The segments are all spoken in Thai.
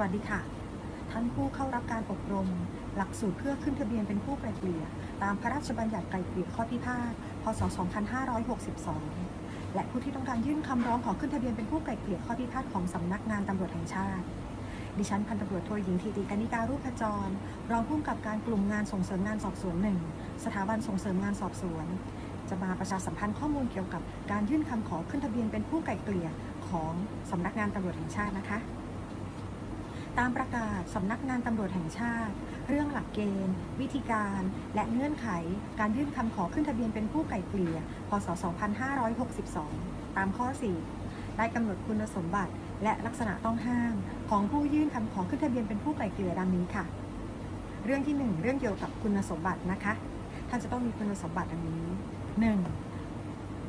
วัสดีค่ะ ท่านผู้เข้ารับการอบรม หลักสูตรเพื่อขึ้นทะเบียนเป็นผู้ไกลเกลี่ย ตามพระราชบัญญัติไกลเกลี่ยข้อพิพาท พศ 2562 และผู้ที่ต้องการยื่นคำร้องขอขึ้นทะเบียนเป็นผู้ไกลเกลี่ยข้อพิพาทของสำนักงานตำรวจแห่งชาติ ดิฉันพันตำรวจโทหญิงธีติกานิการูปขจร รองผู้กำกับการกลุ่มงานส่งเสริมงานสอบสวนหนึ่งสถาบันส่งเสริมงานสอบสวน จะมาประชาสัมพันธ์ข้อมูลเกี่ยวกับการยื่นคำขอขึ้นทะเบียนเป็นผู้ไกลเกลี่ยของสำนักงานตำรวจแห่งชาตินะคะ ตามประกาศสำนักงานตำรวจแห่งชาติ เรื่องหลักเกณฑ์ วิธีการ และเงื่อนไข การยื่นคำขอขึ้นทะเบียนเป็นผู้ไกลเกลี่ย พศ 2562 ตามข้อ 4 ได้กำหนดคุณสมบัติ และลักษณะต้องห้าม ของผู้ยื่นคำขอขึ้นทะเบียนเป็นผู้ไกลเกลี่ยดังนี้ค่ะ เรื่องที่ 1 เรื่องเกี่ยวกับคุณสมบัตินะคะ ท่านจะต้องมีคุณสมบัติดังนี้ 1.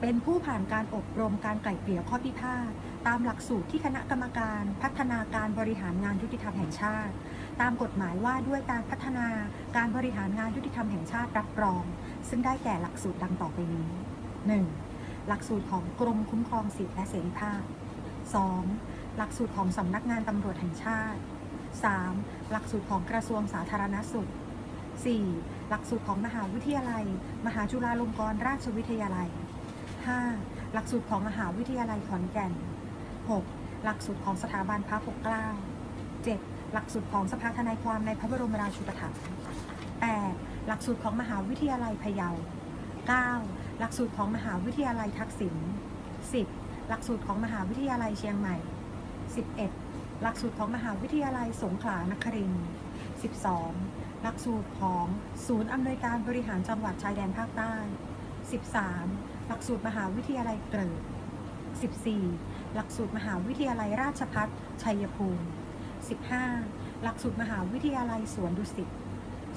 เป็นผู้ผ่านการอบรมการไกล่เกลี่ยข้อพิพาทตามหลักสูตรที่คณะกรรมการพัฒนาการบริหารงานยุติธรรมแห่งชาติ ตามกฎหมายว่าด้วยการพัฒนาการบริหารงานยุติธรรมแห่งชาติรับรอง ซึ่งได้แก่หลักสูตรดังต่อไปนี้ 1. หลักสูตรของกรมคุ้มครองสิทธิและเสรีภาพ 2. หลักสูตรของสำนักงานตำรวจแห่งชาติ 3. หลักสูตรของกระทรวงสาธารณสุข 4. หลักสูตรของมหาวิทยาลัย มหาจุฬาลงกรณราชวิทยาลัย 5. หลักสูตรของมหาวิทยาลัยขอนแก่น 6. หลักสูตรของสถาบันพระปกเกล้า 7. หลักสูตรของสภาทนายความในพระบรมราชูปถัมภ์ 8. หลักสูตรของมหาวิทยาลัยพะเยา 9. หลักสูตรของมหาวิทยาลัยทักษิณ 10. หลักสูตรของมหาวิทยาลัยเชียงใหม่ 11. หลักสูตรของมหาวิทยาลัยสงขลานครินทร์ 12. หลักสูตรของศูนย์อำนวยการบริหารจังหวัดชายแดนภาคใต้ 13. หลักสูตรมหาวิทยาลัยเกริก 14. หลักสูตรมหาวิทยาลัยราชพัฒชัยภูมิ 15. หลักสูตรมหาวิทยาลัยสวนดุสิต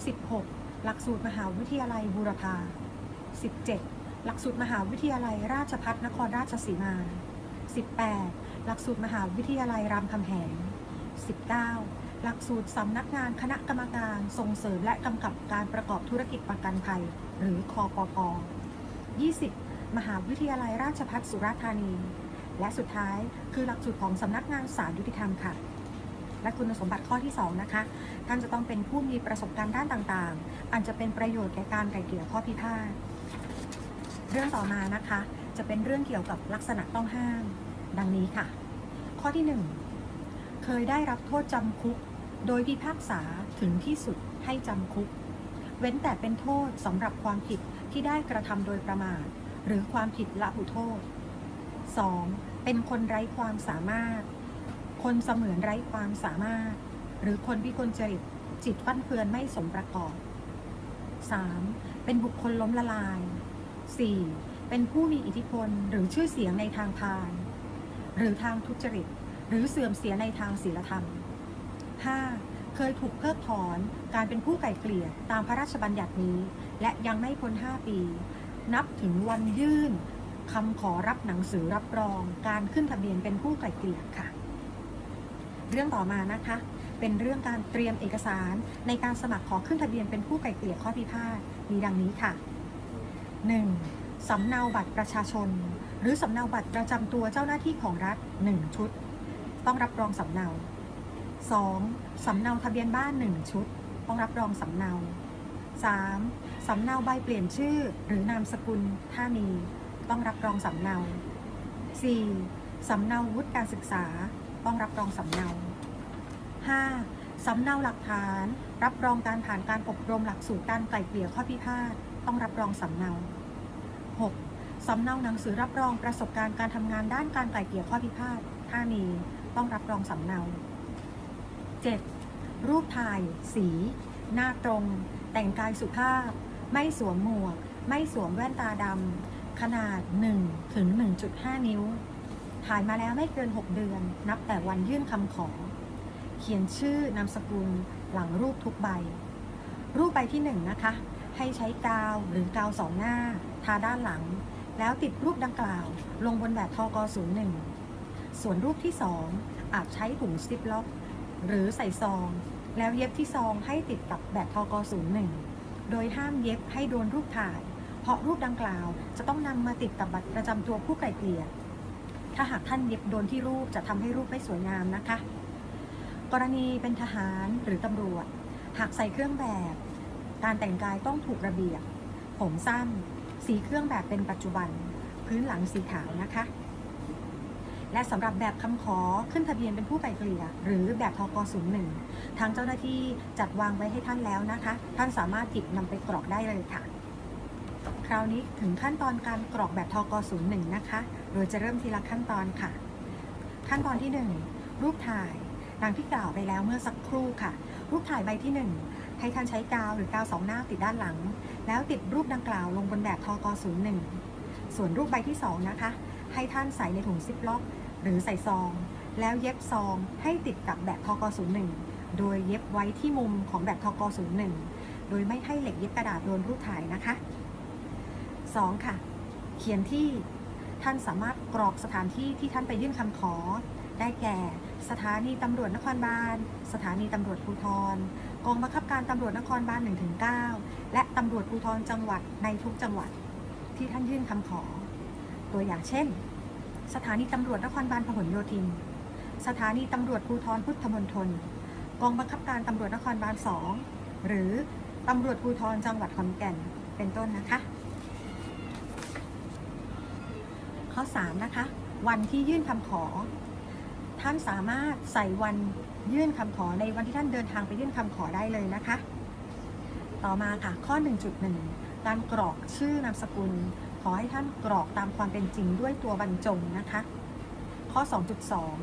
16. หลักสูตรมหาวิทยาลัยบูรพา 17. หลักสูตรมหาวิทยาลัยราชพัฒนครราชสีมา 18. หลักสูตรมหาวิทยาลัยรามคำแหง 19. หลักสูตรสำนักงานคณะกรรมการส่งเสริมและกำกับการประกอบธุรกิจประกันภัย หรือคอปพ 20. มหาวิทยาลัยราชภัฏสุราษฎร์ธานี และสุดท้ายคือหลักสูตรของสำนักงานศาลยุติธรรมค่ะและคุณสมบัติข้อที่ 2 นะคะ ท่านจะต้องเป็นผู้มีประสบการณ์ด้านต่างๆ อันจะเป็นประโยชน์แก่การไกล่เกลี่ยข้อพิพาท เรื่องต่อมานะคะ จะเป็นเรื่องเกี่ยวกับลักษณะต้องห้าม ดังนี้ค่ะ ข้อที่ 1 เคยได้รับโทษจำคุก โดยพิพากษาถึงที่สุดให้จำคุก เว้นแต่เป็นโทษสำหรับความผิดที่ได้กระทำโดยประมาท หรือความผิดละหุโทษ 2. เป็นคนไร้ความสามารถ คนเสมือนไร้ความสามารถ หรือคนพิกลจริตจิตฟั่นเฟือนไม่สมประกอบ 3. เป็นบุคคลล้มละลาย 4. เป็นผู้มีอิทธิพลหรือชื่อเสียงในทางพาลหรือทางทุจริต หรือเสื่อมเสียในทางศีลธรรม 5. เคยถูกเพิกถอนการเป็นผู้ไก่เกลี่ยตามพระราชบัญญัตินี้ และยังไม่พ้น 5 ปี นับถึงวันยื่นคำขอรับหนังสือรับรอง การขึ้นทะเบียนเป็นผู้ไกล่เกลี่ยค่ะ เรื่องต่อมานะคะ เป็นเรื่องการเตรียมเอกสารในการสมัครขอขึ้นทะเบียนเป็นผู้ไกล่เกลี่ยข้อพิพาทมีดังนี้ค่ะ 1. สำเนาบัตรประชาชน หรือสำเนาบัตรประจำตัวเจ้าหน้าที่ของรัฐ 1 ชุด ต้องรับรองสำเนา 2. สำเนาทะเบียนบ้าน 1 ชุด ต้องรับรองสำเนา 3. สำเนาใบเปลี่ยนชื่อหรือนามสกุลถ้ามีต้องรับรองสำเนา 4. สำเนาวุฒิการศึกษาต้องรับรองสำเนา 5. สำเนาหลักฐานรับรองการผ่านการอบรมหลักสูตรการไกล่เกลี่ยข้อพิพาทต้องรับรองสำเนา 6. สำเนาหนังสือรับรองประสบการณ์การทำงานด้านการไกล่เกลี่ยข้อพิพาทถ้ามีต้องรับรองสำเนา 7. รูปถ่าย สี หน้าตรง แต่งกายสุภาพ ไม่สวมหมวก ไม่สวมแว่นตาดำขนาด 1 ถึง 1.5 นิ้ว ถ่ายมาแล้วไม่เกิน 6 เดือน นับแต่วันยื่นคำขอ เขียนชื่อนามสกุลหลังรูปทุกใบ รูปใบที่ 1 นะคะ ให้ใช้กาวหรือกาวสองหน้า ทาด้านหลัง แล้วติดรูปดังกล่าว ลงบนแบบทก01ส่วนรูปที่ 2 อาจใช้ถุงซิปล็อก หรือใส่ซอง แล้วเย็บที่ซองให้ติดกับแบบทก01 โดยห้ามเย็บให้โดนรูปถ่าย เพราะรูปดังกล่าวจะต้องนำมาติดกับบัตรประจำตัวผู้ไกลเกลี่ย ถ้าหากท่านเย็บโดนที่รูปจะทำให้รูปไม่สวยงามนะคะ กรณีเป็นทหารหรือตำรวจ หากใส่เครื่องแบบ การแต่งกายต้องถูกระเบียบ ผมสั้น สีเครื่องแบบเป็นปัจจุบัน พื้นหลังสีขาวนะคะ และสำหรับแบบคำขอขึ้นทะเบียนเป็นผู้ไกลเกลี่ยหรือแบบทก01ทางเจ้าหน้าที่จัดวางไว้ให้ท่านแล้วนะคะ ท่านสามารถหยิบนำไปกรอกได้เลยค่ะ คราวนี้ถึงขั้นตอนการกรอกแบบทก01นะคะ โดยจะเริ่มทีละขั้นตอนค่ะ ขั้นตอนที่ 1 รูปถ่ายดังที่กล่าวไปแล้วเมื่อสักครู่ค่ะ รูปถ่ายใบที่ 1 ให้ท่านใช้กาวหรือกาวสองหน้าติดด้านหลัง แล้วติดรูปดังกล่าวลงบนแบบทก01ส่วนรูปใบที่ 2 นะคะ ให้ท่านใส่ในถุงซิปล็อก หรือใส่ซอง แล้วเย็บซองให้ติดกับแบบทก01โดยเย็บไว้ที่มุมของแบบทก01โดยไม่ให้เหล็กเย็บกระดาษโดนรูปถ่ายนะคะ 2. ค่ะ เขียนที่ท่านสามารถกรอกสถานที่ที่ท่านไปยื่นคำขอ ได้แก่ สถานีตำรวจนครบาล สถานีตำรวจภูธรกองบังคับการตำรวจนครบาล1-9 และตำรวจภูธรจังหวัดในทุกจังหวัดที่ท่านยื่นคำขอ ตัวอย่างเช่น สถานีตำรวจนครบาลพหลโยธิน สถานีตำรวจภูธรพุทธมณฑลกองบังคับการตำรวจนครบาล2หรือตำรวจภูธรจังหวัดขอนแก่นเป็นต้นนะคะ ข้อ 3 นะคะ วันที่ยื่นคำขอ ท่านสามารถใส่วันยื่นคำขอในวันที่ท่านเดินทางไปยื่นคำขอได้เลยนะคะ ต่อมาค่ะข้อ 1.1 การกรอกชื่อนามสกุล ขอให้ท่านกรอกตามความเป็นจริงด้วยตัวบรรจงนะคะ ข้อ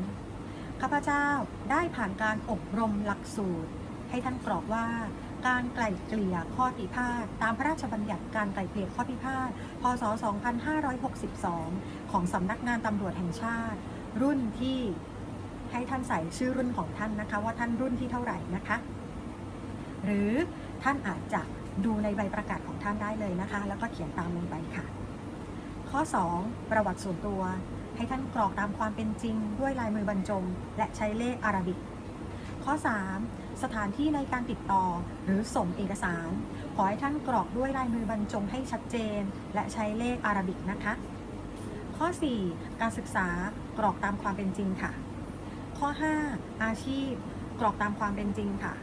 2.2 ข้าพเจ้าได้ผ่านการอบรมหลักสูตร ให้ท่านกรอกว่าการไกล่เกลี่ยข้อพิพาทตามพระราชบัญญัติการไกล่เกลี่ยข้อพิพาท พศ 2562 ของสำนักงานตำรวจแห่งชาติ รุ่นที่ให้ท่านใส่ชื่อรุ่นของท่านนะคะ ว่าท่านรุ่นที่เท่าไหร่นะคะ หรือท่านอาจจะดูในใบประกาศของท่านได้เลยนะคะ แล้วก็เขียนตามลงไปค่ะ ข้อ 2 ประวัติส่วนตัว ให้ท่านกรอกตามความเป็นจริง ด้วยลายมือบรรจง และใช้เลขอาราบิก ข้อ 3 สถานที่ในการติดต่อหรือส่งเอกสาร ขอให้ท่านกรอกด้วยลายมือบรรจงให้ชัดเจน และใช้เลขอาราบิกนะคะ ข้อ 4 การศึกษากรอกตามความเป็นจริงค่ะ ข้อ 5 อาชีพ กรอกตามความเป็นจริงค่ะ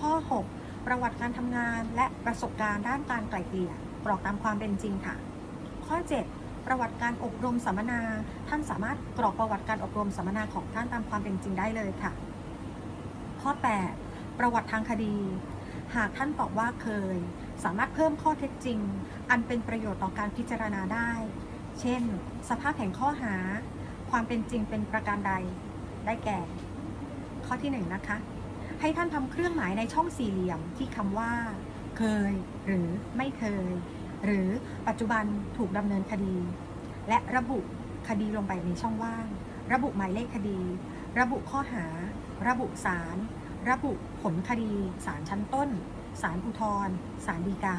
ข้อ 6 ประวัติการทำงานและประสบการณ์ด้านการไกล่เกลี่ยกรอกตามความเป็นจริงค่ะ ข้อ 7 ประวัติการอบรมสัมมนา ท่านสามารถกรอกประวัติการอบรมสัมมนาของท่านตามความเป็นจริงได้เลยค่ะ ข้อ 8 ประวัติทางคดี หากท่านตอบว่าเคย สามารถเพิ่มข้อเท็จจริง อันเป็นประโยชน์ต่อการพิจารณาได้ เช่น สภาพแห่งข้อหา ความเป็นจริงเป็นประการใด ได้แก่ ข้อที่ 1 นะคะ ให้ท่านทำเครื่องหมายในช่องสี่เหลี่ยมที่คำว่า เคย หรือไม่เคย หรือปัจจุบันถูกดำเนินคดี และระบุคดีลงไปในช่องว่าง ระบุหมายเลขคดี ระบุข้อหา ระบุศาลระบุผลคดีศาลชั้นต้นศาลอุทธรศาลฎีกา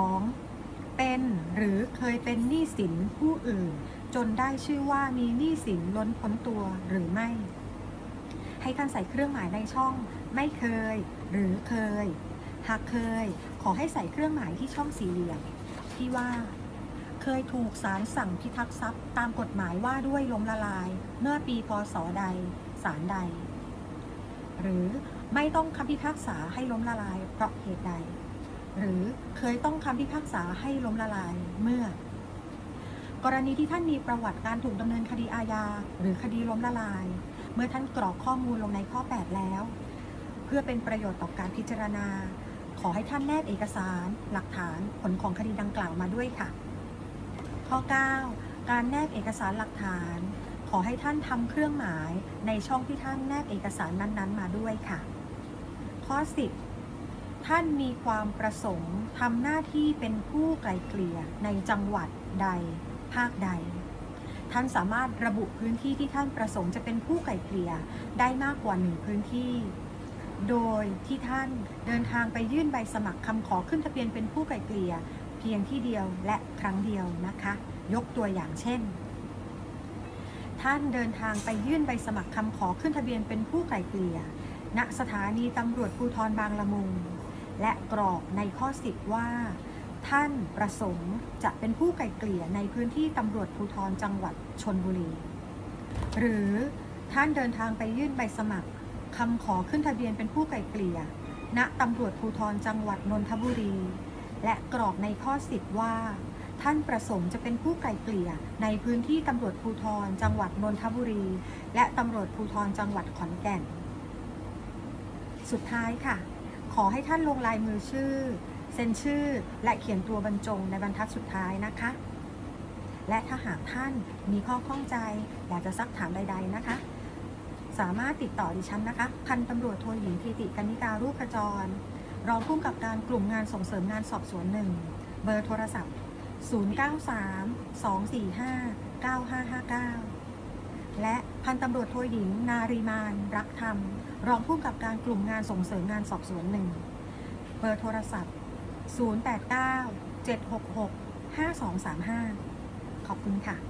2. เป็นหรือเคยเป็นหนี้สินผู้อื่น จนได้ชื่อว่ามีหนี้สินล้นพ้นตัวหรือไม่ ให้ท่านใส่เครื่องหมายในช่อง ไม่เคย หรือเคย หากเคย ขอให้ใส่เครื่องหมายที่ช่องสี่เหลี่ยมที่ว่า เคยถูกศาลสั่งพิทักษ์ทรัพย์ ตามกฎหมายว่าด้วยล้มละลาย เมื่อปีพศใดศาลใด หรือไม่ต้องคำพิพากษาให้ล้มละลายเพราะเหตุใด หรือเคยต้องคำพิพากษาให้ล้มละลายเมื่อ กรณีที่ท่านมีประวัติการถูกดำเนินคดีอาญาหรือคดีล้มละลาย เมื่อท่านกรอกข้อมูลลงในข้อ 8 แล้ว เพื่อเป็นประโยชน์ต่อการพิจารณา ขอให้ท่านแนบเอกสาร หลักฐานผลของคดีดังกล่าวมาด้วยค่ะ ข้อ 9 การแนบเอกสารหลักฐาน ขอให้ท่านทำเครื่องหมายในช่องที่ท่านแนบเอกสารนั้นๆ มาด้วยค่ะ ข้อ 10 ท่านมีความประสงค์ทำหน้าที่เป็นผู้ไกลเกลี่ยในจังหวัดใด ภาคใดท่านสามารถระบุพื้นที่ที่ท่านประสงค์จะเป็นผู้ไกลเกลี่ยได้มากกว่าหนึ่งพื้นที่ โดยที่ท่านเดินทางไปยื่นใบสมัครคำขอขึ้นทะเบียนเป็นผู้ไกลเกลี่ยเพียงที่เดียวและครั้งเดียวนะคะ ยกตัวอย่างเช่น ท่านเดินทางไปยื่นใบสมัครคำขอขึ้นทะเบียนเป็นผู้ไกลเกลี่ยณสถานีตำรวจภูธรบางละมุง และกรอกในข้อ10ว่า ท่านประสงค์จะเป็นผู้ไกลเกลี่ยในพื้นที่ตำรวจภูธรจังหวัดชนบุรี หรือท่านเดินทางไปยื่นใบสมัคร คำขอขึ้นทะเบียนเป็นผู้ไก่เกลี่ย ณตำรวจภูธรจังหวัดนนทบุรี และกรอกในข้อสิบว่า ท่านประสงค์จะเป็นผู้ไก่เกลี่ย ในพื้นที่ตำรวจภูธรจังหวัดนนทบุรี และตำรวจภูธรจังหวัดขอนแก่น สุดท้ายค่ะ ขอให้ท่านลงลายมือชื่อ เซ็นชื่อและเขียนตัวบรรจงในบรรทัดสุดท้ายนะคะและถ้าหากท่านมีข้อข้องใจอยากจะซักถามใด ๆ นะคะ สามารถติดต่อดิฉันนะคะ พันตำรวจโทหญิงทีติกนิการูปขจร รองผู้กำกับการกลุ่มงานส่งเสริมงานสอบสวนหนึ่ง เบอร์โทรศัพท์ 093 245 9559 และพันตำรวจโทหญิง นารีมาน รักธรรม รองผู้กำกับการกลุ่มงานส่งเสริมงานสอบสวนหนึ่ง เบอร์โทรศัพท์ 089 766 5235 ขอบคุณค่ะ